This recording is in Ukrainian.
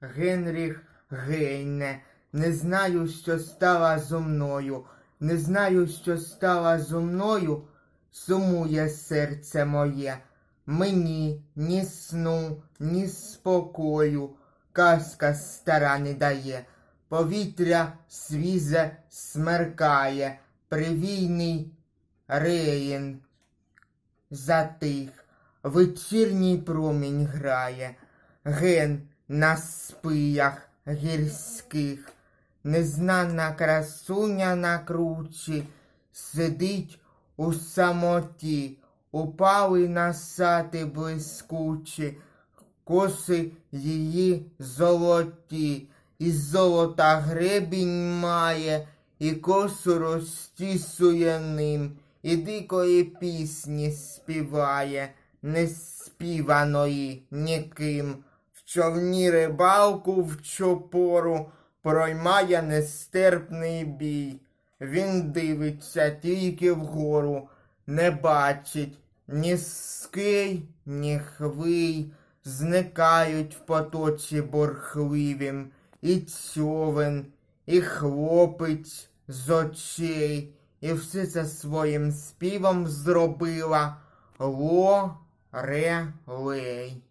Генріх Гейне. Не знаю, що стало зо мною, не знаю, що стало зо мною, сумує серце моє. Мені ні сну, ні спокою, казка стара не дає, повітря свіже смеркає, привійний реїн затих, вечірній промінь грає, ген на спиях гірських, незнана красуня на кручі, сидить у самоті, упали на сати блискучі, коси її золоті, і золота гребінь має, і косу розтісує ним, і дикої пісні співає, не співаної ніким. Човні рибалку в чопору проймає нестерпний бій. Він дивиться тільки вгору, не бачить ні ский, ні хвиль, зникають в потоці борхливім, і човен, і хлопець з очей, і все це своїм співом зробила ло ре лей.